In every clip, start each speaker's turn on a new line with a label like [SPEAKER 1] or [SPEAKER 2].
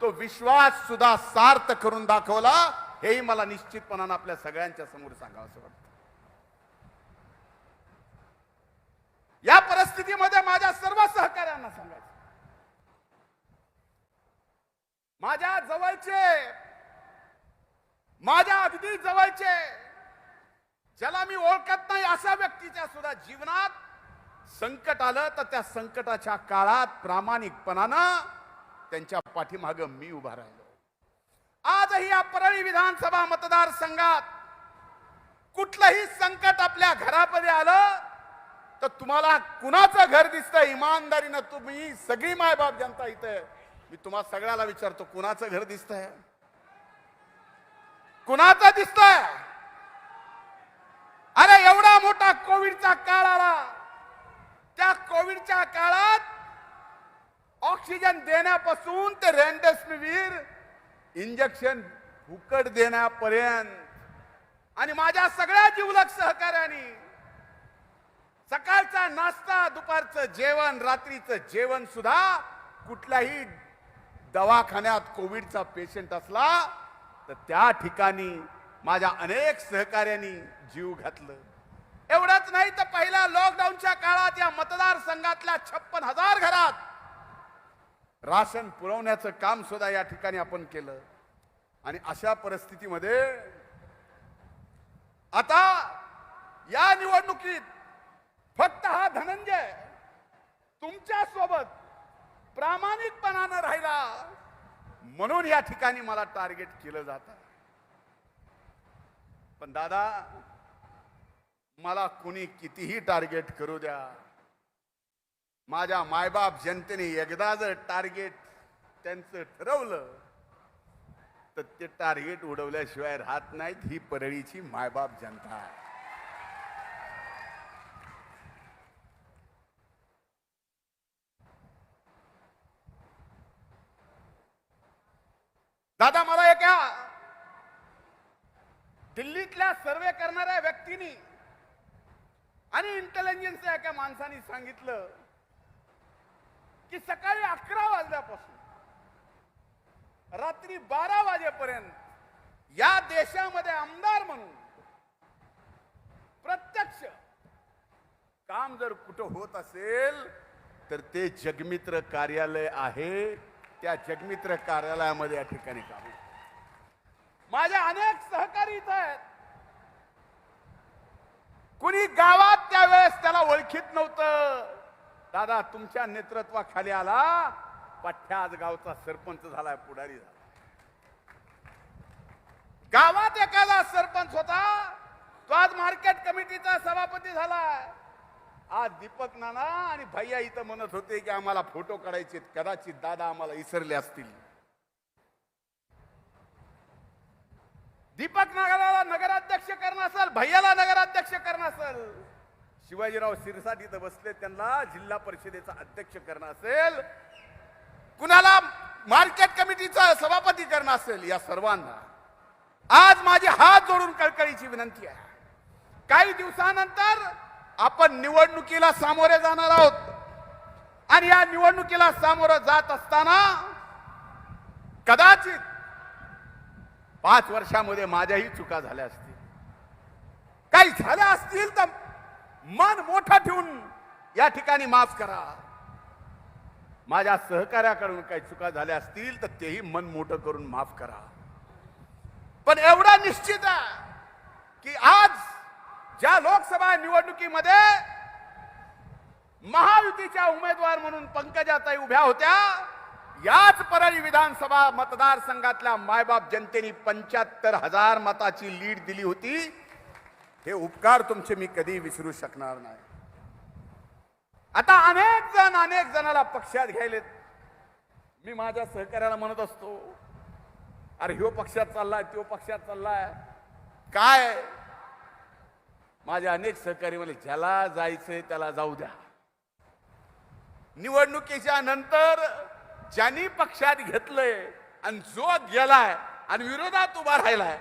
[SPEAKER 1] तो विश्वास सुद्धा सार्थ करून दाखवला हेही मला निश्चितपणानं आपल्या सगळ्यांच्या समोर सांगावं असं वाटतं. या परिस्थितीमध्ये माझ्या सर्व सहकार्यांना सांगायचं. माझ्या जवळचे माझ्या अगदी जवळचे ज्याला मी ओळखत नाही अशा व्यक्तीच्या सुद्धा जीवनात संकट आलं तर त्या संकटाच्या काळात प्रामाणिकपणानं त्यांच्या पाठीमाग मी उभा राहिलो. आजही या परळी विधानसभा मतदारसंघात कुठलंही संकट आपल्या घरामध्ये आलं तर तुम्हाला कुणाचं घर दिसतंय? इमानदारीनं तुम्ही सगळी मायबाप जनता इथं मी तुम्हाला सगळ्याला विचारतो कुणाचं घर दिसतंय? कुणाचं दिसतंय? अरे एवढा मोठा कोविडचा काळ आला. त्या कोविडच्या काळात ऑक्सिजन देण्यापासून ते रेमडेसिवीर इंजेक्शन फुकट देण्यापर्यंत. आणि माझ्या सगळ्या जीवलक सहकाऱ्यांनी सकाळचा नाश्ता दुपारचं जेवण रात्रीचं जेवण सुद्धा कुठल्याही दवाखान्यात कोविडचा पेशंट असला तर त्या ठिकाणी माझ्या अनेक सहकाऱ्यांनी जीव घातलं. एवढंच नाही तर पहिल्या लॉकडाऊनच्या काळात या मतदारसंघातल्या छप्पन हजार घरात राशन पुरवण्याचं काम सुद्धा या ठिकाणी आपण केलं. आणि अशा परिस्थितीमध्ये आता या निवडणुकीत फक्त हा धनंजय तुमच्यासोबत प्रामाणिकपणानं राहिला म्हणून या ठिकाणी मला टार्गेट केलं जात. पण दादा मला कुणी कितीही टार्गेट करू द्या. माझ्या मायबाप जनतेने एकदा जर टार्गेट त्यांचं ठरवलं तर ते टार्गेट उडवल्याशिवाय राहत नाहीत ही परळीची मायबाप जनता. आहे दादा मला एका दिल्लीतल्या सर्वे करणाऱ्या व्यक्तीनी आणि इंटेलिजन्सच्या एका माणसाने सांगितलं की सकाळी अकरा वाजल्यापासून रात्री बारा वाजेपर्यंत या देशामध्ये आमदार म्हणून प्रत्यक्ष काम जर कुठं होत असेल तर ते जगमित्र कार्यालय आहे. त्या जगमित्र कार्यालयामध्ये या ठिकाणी काम माझ्या अनेक सहकारी इथं आहेत. कुणी गावात त्यावेळेस त्याला ओळखीत नव्हतं. दादा तुमच्या नेतृत्वाखाली आला. पठ्या आज गावचा सरपंच झालाय पुढारी झाला. गावात एखादा सरपंच होता तो आज मार्केट कमिटीचा सभापती झालाय. आज दीपक नाना आणि भैया इथं म्हणत होते की आम्हाला फोटो काढायचे कदाचित दादा आम्हाला इसरले असतील. दीपक नागाला नगराध्यक्ष करणं असेल भैयाला नगराध्यक्ष करणं असेल. शिवाजीराव शिरसाट इथं बसले त्यांना जिल्हा परिषदेचा अध्यक्ष करणं असेल कुणाला मार्केट कमिटीचा सभापती करणं असेल या सर्वांना. आज माझी हात जोडून कळकळीची विनंती आहे. काही दिवसानंतर आपण निवडणुकीला सामोरे जाणार आहोत. आणि या निवडणुकीला सामोरं जात असताना कदाचित पाच वर्षामध्ये माझ्याही चुका झाल्या असतील. काही झाल्या असतील तर मन मोठा ठेवून या ठिकाणी माफ करा. माझ्या सहकार्याकडून काही चुका झाल्या असतील तर तेही मन मोठं करून माफ करा. पण एवढा निश्चित आहे की आज ज्या लोकसभा निवडणुकीमध्ये महायुतीच्या उमेदवार म्हणून पंकजाताई उभ्या होत्या याच परळी विधानसभा मतदारसंघातल्या मायबाप जनतेने पंच्याहत्तर हजार मताची लीड दिली होती. हे उपकार तुमचे मी कधी विसरू शकणार नाही. आता अनेक जण अनेक जणाला पक्षात घ्यायलेत. मी माझ्या सहकार्याला म्हणत असतो अरे ह्यो पक्षात चाललाय त्यो पक्षात चाललाय. काय? माझे अनेक सहकारी म्हणले ज्याला जायचंय त्याला जाऊ द्या. निवडणुकीच्या नंतर ज्यांनी पक्षात घेतलंय आणि जो गेलाय आणि विरोधात उभा राहिलाय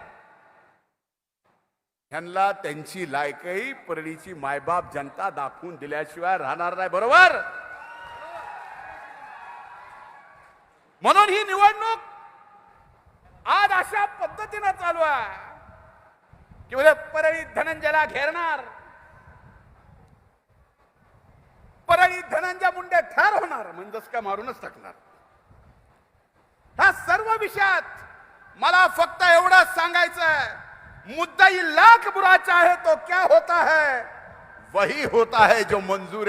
[SPEAKER 1] ह्यांना त्यांची लायकही परळीची मायबाप जनता दाखवून दिल्याशिवाय राहणार नाही बरोबर? म्हणून ही निवडणूक आज अशा पद्धतीनं चालू आहे कि उद्या म्हणजे परळी धनंजयला घेरणार. परळी धनंजय मुंडे ठार होणार म्हणजेच का मारूनच टाकणार. ह्या सर्व विषयात मला फक्त एवढंच सांगायचं आहे मुद्दा ही लाख बुरा चाहे तो क्या होता है? वही होता है जो मंजूर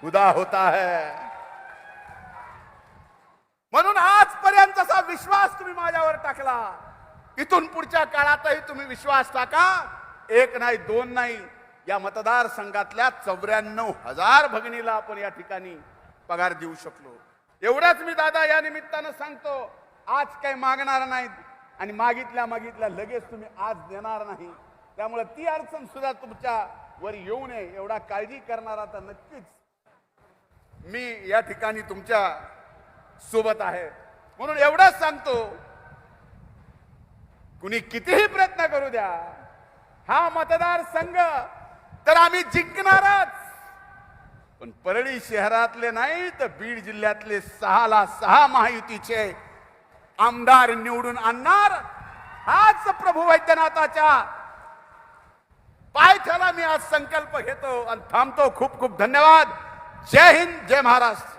[SPEAKER 1] खुदा होता है। म्हणून आजपर्यंतचा विश्वास तुम्ही माझ्यावर टाकला. इथून पुढच्या काळातही तुम्ही विश्वास टाका. एक नाही दोन नाही. या मतदारसंघातल्या चौऱ्याण्णव हजार भगिनीला आपण या ठिकाणी पगार देऊ शकलो. एवढंच मी दादा या निमित्तानं सांगतो. आज काही मागणार नाहीत. आणि मागितल्या मागितल्या लगेच तुम्ही आज देणार नाही. त्यामुळे ती अडचण सुद्धा तुमच्या वर येऊ नये एवढा काळजी करणारा तर नक्कीच मी या ठिकाणी तुमच्यासोबत आहे. म्हणून एवढंच सांगतो कुणी कितीही प्रयत्न करू द्या हा मतदारसंघ तर आम्ही जिंकणारच. पण परळी शहरातले नाही तर बीड जिल्ह्यातले सहाला सहा महायुतीचे आमदार निवडून आणणार? हाच प्रभू वैद्यनाथाच्या पायथ्याला मी आज संकल्प घेतो आणि थांबतो. खूप खूप धन्यवाद. जय हिंद जय महाराष्ट्र.